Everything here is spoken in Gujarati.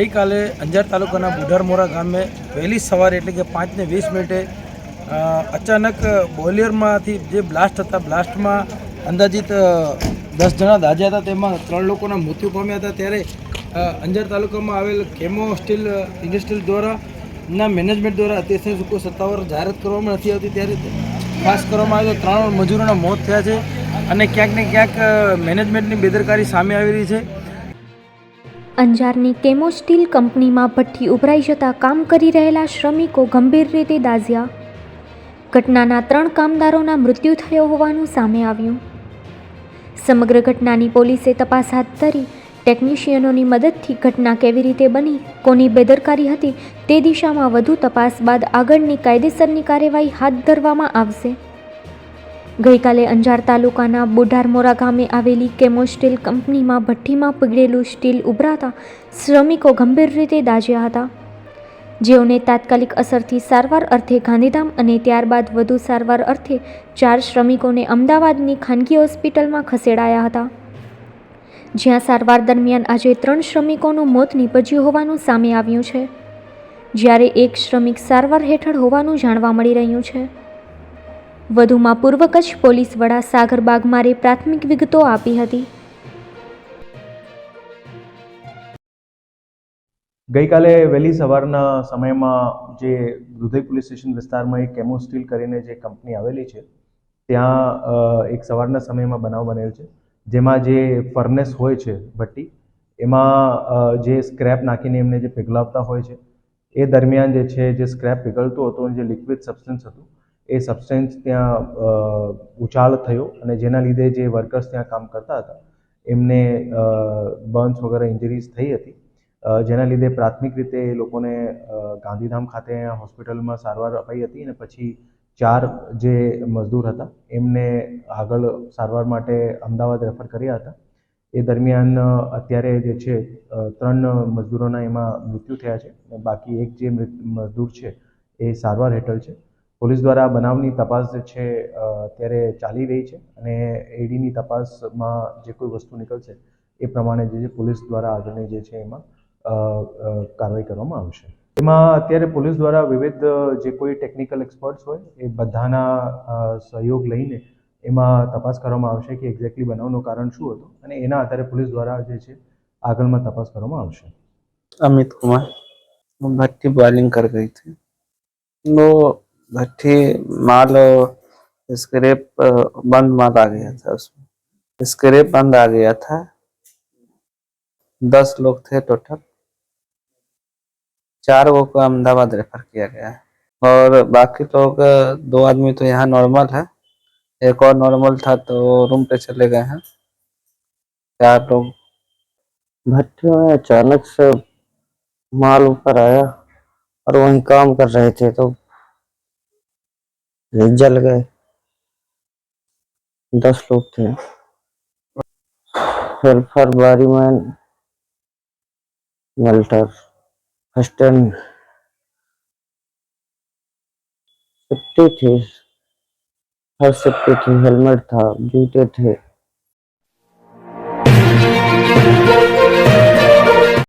ગઈકાલે અંજાર તાલુકાના બુઢારમોરા ગામે વહેલી સવારે એટલે કે પાંચને વીસ મિનિટે અચાનક બોલિયરમાંથી જે બ્લાસ્ટ હતા, બ્લાસ્ટમાં અંદાજિત દસ જણા દાજ્યા હતા. તેમાં ત્રણ લોકોના મૃત્યુ પામ્યા હતા. ત્યારે અંજાર તાલુકામાં આવેલ કેમો સ્ટીલ ઇન્ડસ્ટ્રીઝ દ્વારા ના મેનેજમેન્ટ દ્વારા અત્યાર સુધી કોઈ સત્તાવાર જાહેરાત કરવામાં નથી આવતી. ત્યારે ખાસ કરવામાં આવે તો ત્રણ મજૂરોના મોત થયા છે અને ક્યાંક ને ક્યાંક મેનેજમેન્ટની બેદરકારી સામે આવી રહી છે. અંજારની કેમો સ્ટીલ કંપનીમાં ભઠ્ઠી ઉભરાઈ જતાં કામ કરી રહેલા શ્રમિકો ગંભીર રીતે દાઝ્યા. ઘટનાના ત્રણ કામદારોના મૃત્યુ થયો હોવાનું સામે આવ્યું. સમગ્ર ઘટનાની પોલીસે તપાસ હાથ ધરી ટેકનિશિયનોની મદદથી ઘટના કેવી રીતે બની, કોની બેદરકારી હતી તે દિશામાં વધુ તપાસ બાદ આગળની કાયદેસરની કાર્યવાહી હાથ ધરવામાં આવશે. ગઈકાલે અંજાર તાલુકાના બુઢારમોરા ગામે આવેલી કેમો સ્ટીલ કંપનીમાં ભઠ્ઠીમાં પીગળેલું સ્ટીલ ઉભરાતા શ્રમિકો ગંભીર રીતે દાઝ્યા હતા. જેઓને તાત્કાલિક અસરથી સારવાર અર્થે ગાંધીધામ અને ત્યારબાદ વધુ સારવાર અર્થે ચાર શ્રમિકોને અમદાવાદની ખાનગી હોસ્પિટલમાં ખસેડાયા હતા. જ્યાં સારવાર દરમિયાન આજે ત્રણ શ્રમિકોનું મોત નીપજ્યું હોવાનું સામે આવ્યું છે. જ્યારે એક શ્રમિક સારવાર હેઠળ હોવાનું જાણવા મળી રહ્યું છે. વધુમાં પૂર્વ કચ્છ પોલીસ વડા સાગર બાગમારે પ્રાથમિક વિગતો આપી હતી. ગઈકાલે વહેલી સવારના સમયમાં જે દુધઈ પોલીસ સ્ટેશન વિસ્તારમાં એક કેમો સ્ટીલ કરીને જે કંપની આવેલી છે, ત્યાં એક સવારના સમયમાં બનાવ બનેલ છે. જેમાં જે ફર્નેસ હોય છે ભટ્ટી એમાં જે સ્ક્રેપ નાખીને એમને જે પીગલાવતા હોય છે, એ દરમિયાન જે છે, જે સ્ક્રેપ પીગળતું હતું જે લિક્વિડ સબસ્ટન્સ હતું એ સબસ્ટેન્સ ત્યાં ઉછાળ થયો અને જેના લીધે જે વર્કર્સ ત્યાં કામ કરતા હતા, એમને બર્ન્સ વગેરે ઇન્જરીઝ થઈ હતી. જેના લીધે પ્રાથમિક રીતે એ લોકોને ગાંધીધામ ખાતે હોસ્પિટલમાં સારવાર અપાઈ હતી અને પછી ચાર જે મજદૂર હતા, એમને આગળ સારવાર માટે અમદાવાદ રેફર કર્યા હતા. એ દરમિયાન અત્યારે જે છે ત્રણ મજદૂરોના એમાં મૃત્યુ થયા છે બાકી એક જે મજદૂર છે, એ સારવાર હેઠળ છે. પોલીસ દ્વારા બનાવની તપાસ જે છે અત્યારે ચાલી રહી છે અને એડીની તપાસમાં જે કોઈ વસ્તુ નીકળશે એ પ્રમાણે જે છે પોલીસ દ્વારા આગળની જે છે એમાં કાર્યવાહી કરવામાં આવશે. એમાં અત્યારે પોલીસ દ્વારા વિવિધ જે કોઈ ટેકનિકલ એક્સપર્ટ્સ હોય એ બધાના સહયોગ લઈને એમાં તપાસ કરવામાં આવશે કે એક્ઝેક્ટલી બનાવનું કારણ શું હતું અને એના આધારે પોલીસ દ્વારા જે છે આગળમાં તપાસ કરવામાં આવશે. અમિત કુમાર ભટ્ટી બોલિંગ કર ગઈ હતી वो भट्टी, माल, स्क्रेप बंद माल आ गया था उसमें। स्क्रेप बंद आ गया था। दस लोग थे टोटल। चार गो को अहमदाबाद रेफर किया गया। है और बाकी लोग दो आदमी तो यहाँ नॉर्मल है। एक और नॉर्मल था तो रूम पे चले गए हैं। चार लोग। भट्टी में अचानक से माल ऊपर आया और वहीं काम कर रहे थे तो ये जल गए। दस लोग थे। हेल्पर बारीमैन, मेल्टर फ़र्स्ट एंड सेफ्टी थी। हर सेफ्टी थी हेलमेट था, जूते थे।